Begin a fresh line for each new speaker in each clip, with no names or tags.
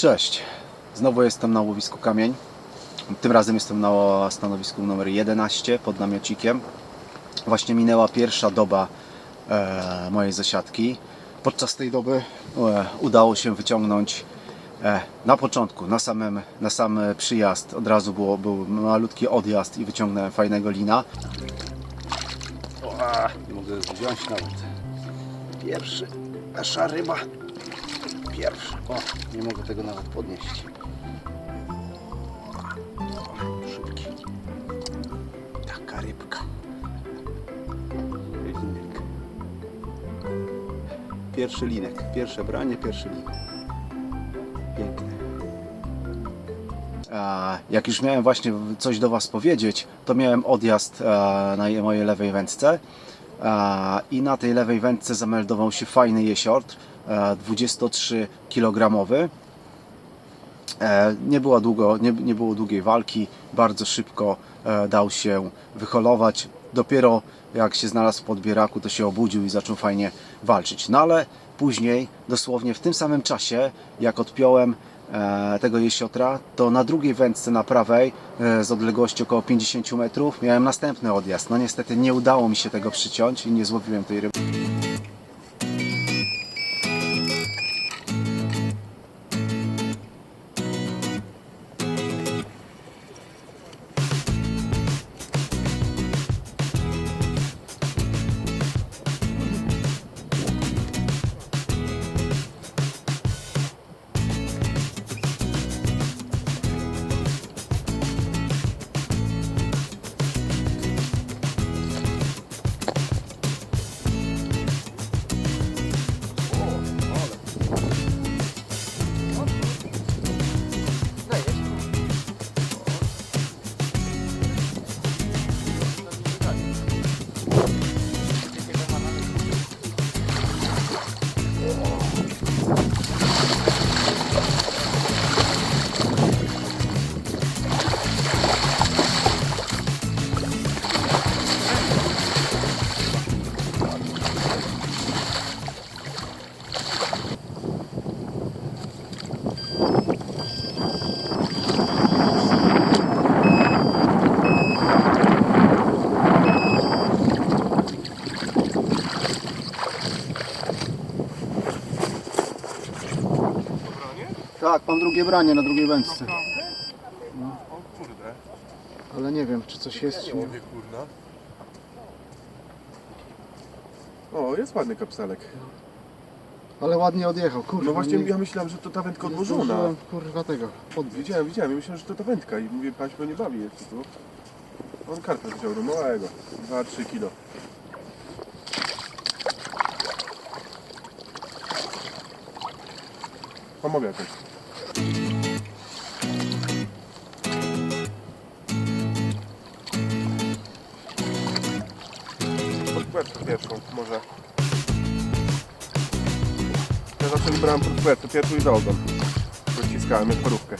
Cześć, znowu jestem na łowisku Kamień. Tym razem jestem na stanowisku numer 11 pod namiocikiem. Właśnie minęła pierwsza doba e, mojej zasiadki. Podczas tej doby e, udało się wyciągnąć e, na początku, na, samym, na sam przyjazd, od razu było, był malutki odjazd i wyciągnąłem fajnego lina. O, nie mogę wziąć nawet. Pierwszy, nasza ryba. Pierwszy. O, nie mogę tego nawet podnieść. O, szybki. Taka rybka. Linek. Pierwszy linek. Pierwsze branie, pierwszy linek. Piękny. Jak już miałem właśnie coś do Was powiedzieć, to miałem odjazd e, na mojej lewej wędce a, i na tej lewej wędce zameldował się fajny jesiotr, e, 23 kg. E, Nie, była długo, nie, nie było długiej walki, bardzo szybko e, dał się wyholować. Dopiero jak się znalazł w podbieraku, to się obudził i zaczął fajnie walczyć. No ale później, dosłownie w tym samym czasie, jak odpiąłem e, tego jesiotra, to na drugiej wędce na prawej, z odległości około 50 metrów, miałem następny odjazd. No niestety nie udało mi się tego przyciąć i nie złowiłem tej ryby. Tak, mam drugie branie na drugiej wędce.
O kurde,
Ale nie wiem, czy coś jest, czy nie.
łowie kurna. O, jest ładny kapselek.
Ale ładnie odjechał, kurwa.
No właśnie
nie-
ja myślałem, że to ta wędka
nie
odłożona.
zdążyłem, Kurwa tego, podbić.
Widziałem, widziałem, ja myślałem, że to ta wędka i mówię, paś go nie bawi jeszcze tu. On karpę wziął, no małego, 2-3 kilo. Pomogę jakoś. Pod płetwę pierwszą, może. Ja zawsze wybrałem pod płetwę, pierwszą i ogon. Dociskałem jak parówkę.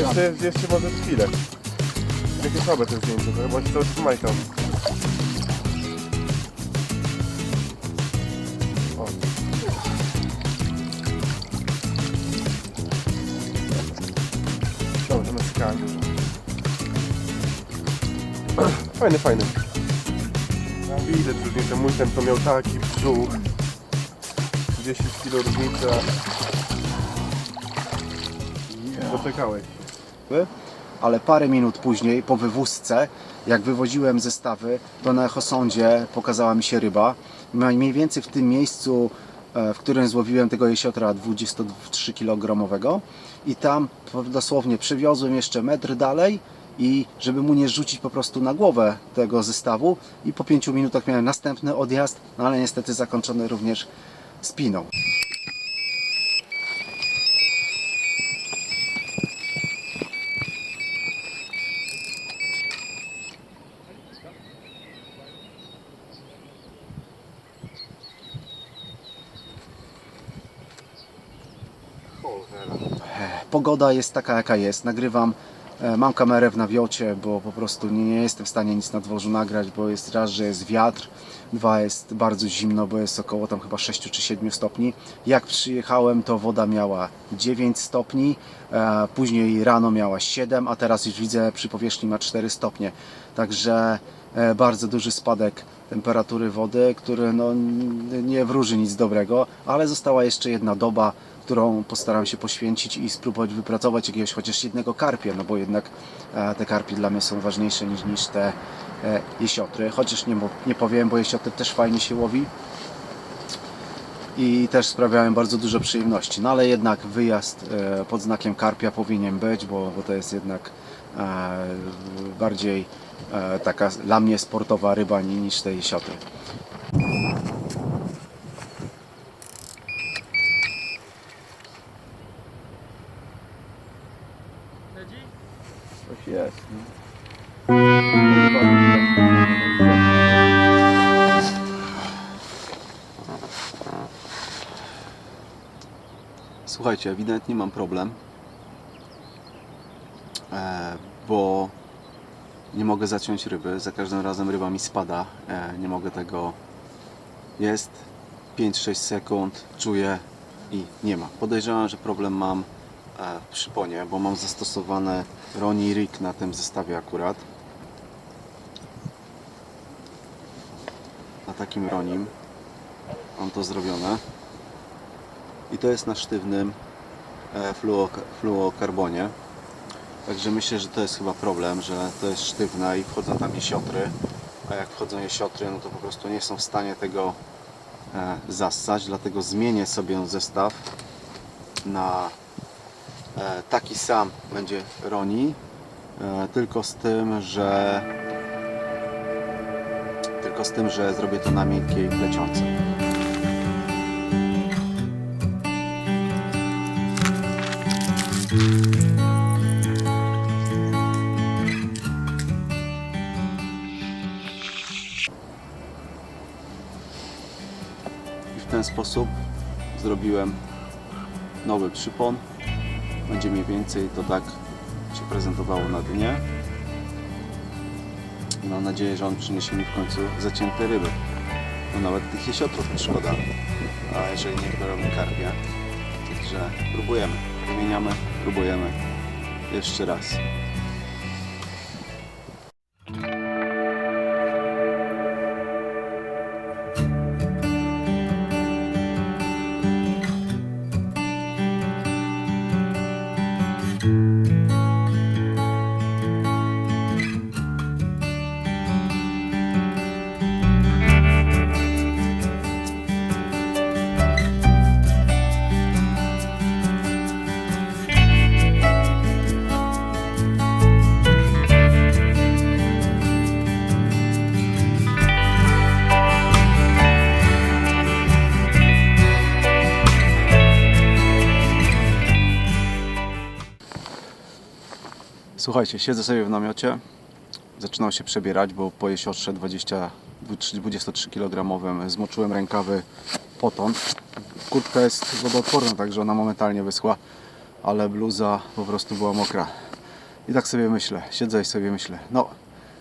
Jeszcze, jeszcze może chwilę. Jakie słabe to zdjęcie, to chyba się to trzymaj tam. O. Dobrze, naskałem dużo. Fajny, fajny. Widać różnicę. Mój ten to miał taki brzuch. 10 kg różnica. Doczekałeś.
Ale parę minut później, po wywózce, jak wywoziłem zestawy, to na echosądzie pokazała mi się ryba. Mniej więcej w tym miejscu, e, w którym złowiłem tego jesiotra 23 kg i tam dosłownie przywiozłem jeszcze metr dalej i żeby mu nie rzucić po prostu na głowę tego zestawu i po 5 minutach miałem następny odjazd, no ale niestety zakończony również spiną. Pogoda jest taka jaka jest. Nagrywam, e, mam kamerę w nawiocie, bo po prostu nie, jestem w stanie nic na dworzu nagrać, bo jest raz, że jest wiatr, dwa jest bardzo zimno, bo jest około tam chyba 6 czy 7 stopni. Jak przyjechałem, to woda miała 9 stopni, e, później rano miała 7, a teraz już widzę przy powierzchni ma 4 stopnie. Także e, bardzo duży spadek temperatury wody, który no, nie wróży nic dobrego, ale została jeszcze jedna doba, którą postaram się poświęcić i spróbować wypracować jakiegoś chociaż jednego karpia, no bo jednak e, te karpie dla mnie są ważniejsze niż, niż te jesiotry, chociaż nie, nie powiem, bo jesiotry też fajnie się łowi i też sprawiają bardzo dużo przyjemności. No ale jednak wyjazd e, pod znakiem karpia powinien być, bo, bo to jest jednak e, bardziej e, taka dla mnie sportowa ryba ni- niż te jesiotry. Coś jest. Słuchajcie, ewidentnie mam problem, e, bo nie mogę zaciąć ryby. Za każdym razem ryba mi spada. E, nie mogę tego. Jest 5-6 sekund, czuję i nie ma. Podejrzewam, że problem mam e, w przyponie, bo mam zastosowane Roni Rig na tym zestawie akurat. Na takim Ronim mam to zrobione. I to jest na sztywnym e, fluo, fluokarbonie. Także myślę, że to jest chyba problem, że to jest sztywne i wchodzą tam jesiotry. A jak wchodzą jesiotry, no to po prostu nie są w stanie tego e, zassać. Dlatego zmienię sobie zestaw na e, taki sam będzie Roni. Tylko z tym, że tylko z tym, że zrobię to na miękkiej plecionce. I w ten sposób zrobiłem nowy przypon. Będzie mniej więcej to tak się prezentowało na dnie. Mam nadzieję, że on przyniesie mi w końcu zacięte ryby. No nawet tych jesiotrów nie szkoda. A jeżeli nie biorą mi karpia. Także próbujemy. Wymieniamy, próbujemy. Jeszcze raz. Słuchajcie, siedzę sobie w namiocie. Zaczynam się przebierać, bo po jesiotrze 20, 23 kg zmoczyłem rękawy potąd. Kurtka jest wodoodporna, także ona momentalnie wyschła, ale bluza po prostu była mokra. I tak sobie myślę, siedzę i sobie myślę, no,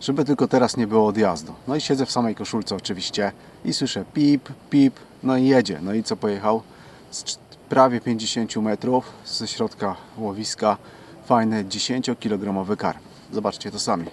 żeby tylko teraz nie było odjazdu. No i siedzę w samej koszulce oczywiście i słyszę pip, pip, no i jedzie. No i co pojechał? Z prawie 50 metrów ze środka łowiska fajny 10-kilogramowy karp. Zobaczcie to sami.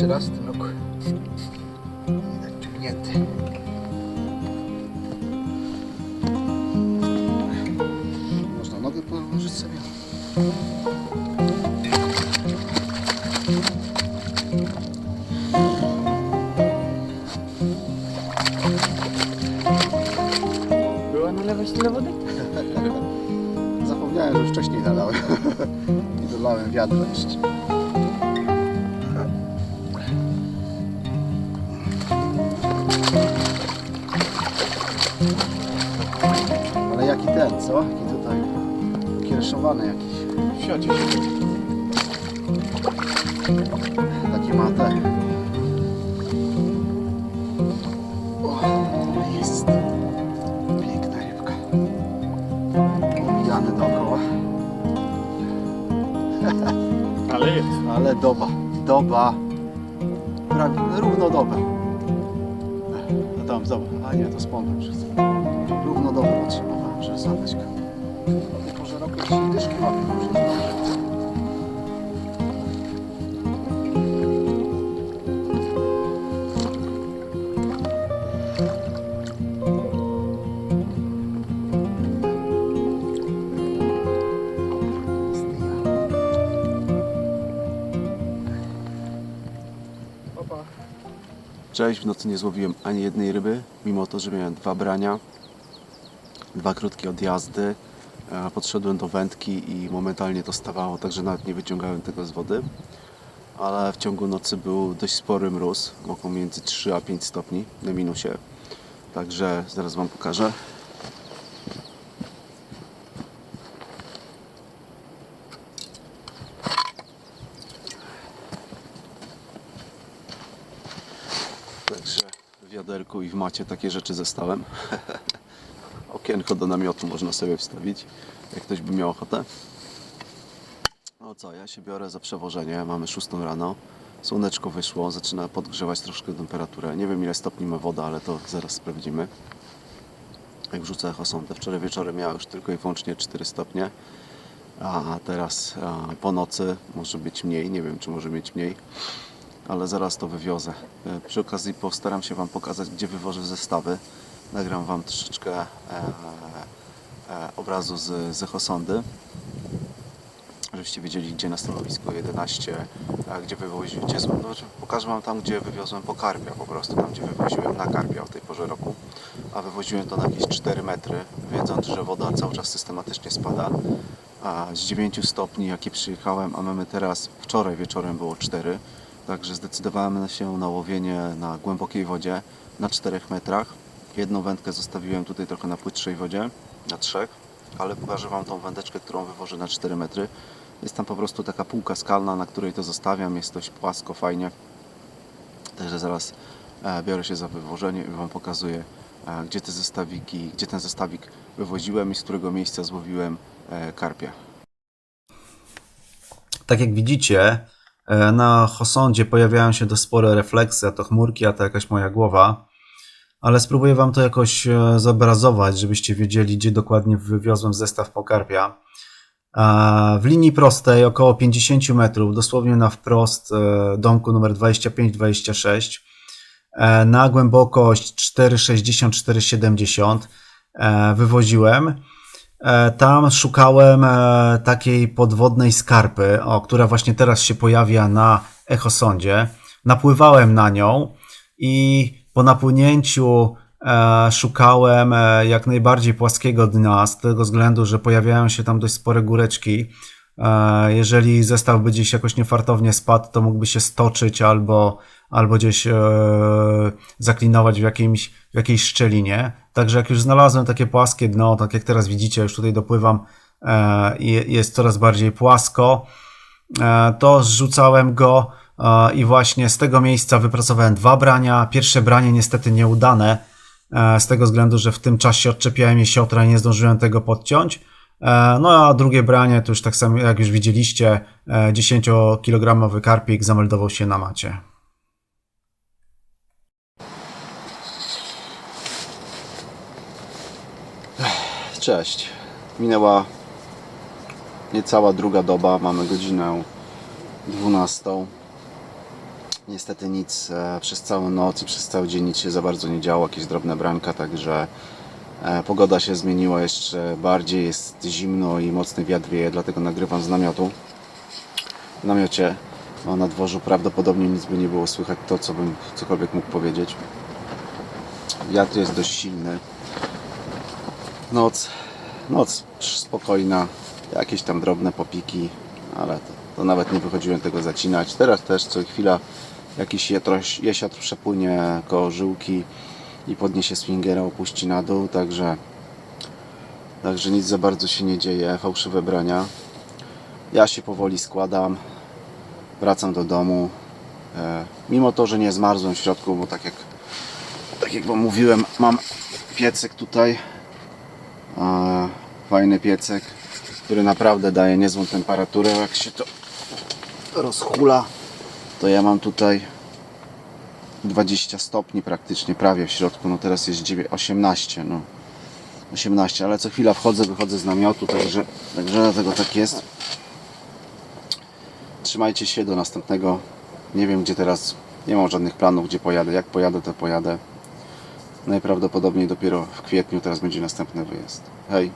Pierwszy raz w tym roku. Tak ciągnięty. Można nogę położyć sobie.
Była nalewać tyle wody?
Zapomniałem, że wcześniej nalałem. Nie dolałem wiadra jeszcze. Kiereszowany jakiś.
W siacie się
Takie ma te. O, jest. Piękna rybka. Obijany dookoła.
Ale jest.
Ale doba, doba, prawie równo dobę. No tam, zobacz, a nie, to spądem przez Równo dobę potrzebowałem, żeby znaleźć go. Cześć, w nocy nie złowiłem ani jednej ryby, mimo to, że miałem dwa brania, dwa krótkie odjazdy. Podszedłem do wędki i momentalnie to stawało, także nawet nie wyciągałem tego z wody. Ale w ciągu nocy był dość spory mróz, około między 3 a 5 stopni na minusie. Także zaraz Wam pokażę. Także w wiaderku i w macie takie rzeczy zestałem. Okienko do namiotu można sobie wstawić, jak ktoś by miał ochotę. No co, ja się biorę za przewożenie. Mamy 6 rano. Słoneczko wyszło, zaczyna podgrzewać troszkę temperaturę. Nie wiem ile stopni ma woda, ale to zaraz sprawdzimy. Jak wrzucę echosondę. Wczoraj wieczorem miała już tylko i wyłącznie 4 stopnie. A teraz a, po nocy może być mniej. Nie wiem czy może mieć mniej ale zaraz to wywiozę. E, Przy okazji postaram się Wam pokazać, gdzie wywożę zestawy. Nagram Wam troszeczkę e, e, obrazu z, z echosondy, żebyście wiedzieli, gdzie na stanowisku 11, a gdzie wywoziłem, gdzie, no, znaczy pokażę Wam tam, gdzie wywiozłem po karpia po prostu, tam gdzie wywoziłem na karpia o tej porze roku, a wywoziłem to na jakieś 4 metry, wiedząc, że woda cały czas systematycznie spada. A z 9 stopni, jakie przyjechałem, a mamy teraz, wczoraj wieczorem było 4, Także zdecydowałem się na łowienie na głębokiej wodzie na 4 metrach. Jedną wędkę zostawiłem tutaj trochę na płytszej wodzie, na 3, ale pokażę Wam tą wędeczkę, którą wywożę na 4 metry. Jest tam po prostu taka półka skalna, na której to zostawiam. Jest dość płasko, fajnie. Także zaraz e, biorę się za wywożenie i Wam pokazuję, e, gdzie te zestawiki, gdzie ten zestawik wywoziłem i z którego miejsca złowiłem e, karpia.
Tak jak widzicie, na Hosondzie pojawiają się dość spore refleksy, a to chmurki, a to jakaś moja głowa. Ale spróbuję Wam to jakoś e, zobrazować, żebyście wiedzieli, gdzie dokładnie wywiozłem zestaw pokarpia. E, W linii prostej, około 50 metrów, dosłownie na wprost e, domku numer 25-26, e, na głębokość 4,60-4,70 e, wywoziłem. Tam szukałem takiej podwodnej skarpy, o, która właśnie teraz się pojawia na echosondzie. Napływałem na nią i po napłynięciu e, szukałem e, jak najbardziej płaskiego dna, z tego względu, że pojawiają się tam dość spore góreczki. E, Jeżeli zestaw by gdzieś jakoś niefartownie spadł, to mógłby się stoczyć albo, albo gdzieś e, zaklinować w, jakimś, w jakiejś szczelinie. Także jak już znalazłem takie płaskie dno, tak jak teraz widzicie, już tutaj dopływam, e, jest coraz bardziej płasko, e, to zrzucałem go E, i właśnie z tego miejsca wypracowałem dwa brania. Pierwsze branie niestety nieudane, e, z tego względu, że w tym czasie odczepiałem jej siotra i nie zdążyłem tego podciąć. E, no a drugie branie, to już tak samo jak już widzieliście, 10-kilogramowy karpik zameldował się na macie.
Cześć. Minęła niecała druga doba, mamy godzinę 12. Niestety nic e, przez całą noc i przez cały dzień nic się za bardzo nie działo, jakieś drobne branka, także e, pogoda się zmieniła jeszcze bardziej, jest zimno i mocny wiatr wieje, dlatego nagrywam z namiotu. W namiocie a na dworzu prawdopodobnie nic by nie było słychać to, co bym cokolwiek mógł powiedzieć. Wiatr jest dość silny. Noc, noc spokojna, jakieś tam drobne popiki, ale to, to nawet nie wychodziłem tego zacinać. Teraz też co chwila jakiś jetroś, jesiotr przepłynie koło żyłki i podniesie swingera, opuści na dół, także także nic za bardzo się nie dzieje, fałszywe brania. Ja się powoli składam, wracam do domu. E, mimo to, że nie zmarzłem w środku, bo tak jak tak jak wam mówiłem, mam piecyk tutaj. E, fajny piecek, który naprawdę daje niezłą temperaturę. Jak się to rozhula, to ja mam tutaj 20 stopni praktycznie, prawie w środku. No teraz jest 9, 18, no. 18, ale co chwila wchodzę, wychodzę z namiotu, także, także dlatego tak jest. Trzymajcie się do następnego. Nie wiem gdzie teraz, nie mam żadnych planów gdzie pojadę. Jak pojadę, to pojadę. Najprawdopodobniej dopiero w kwietniu teraz będzie następny wyjazd. Hej!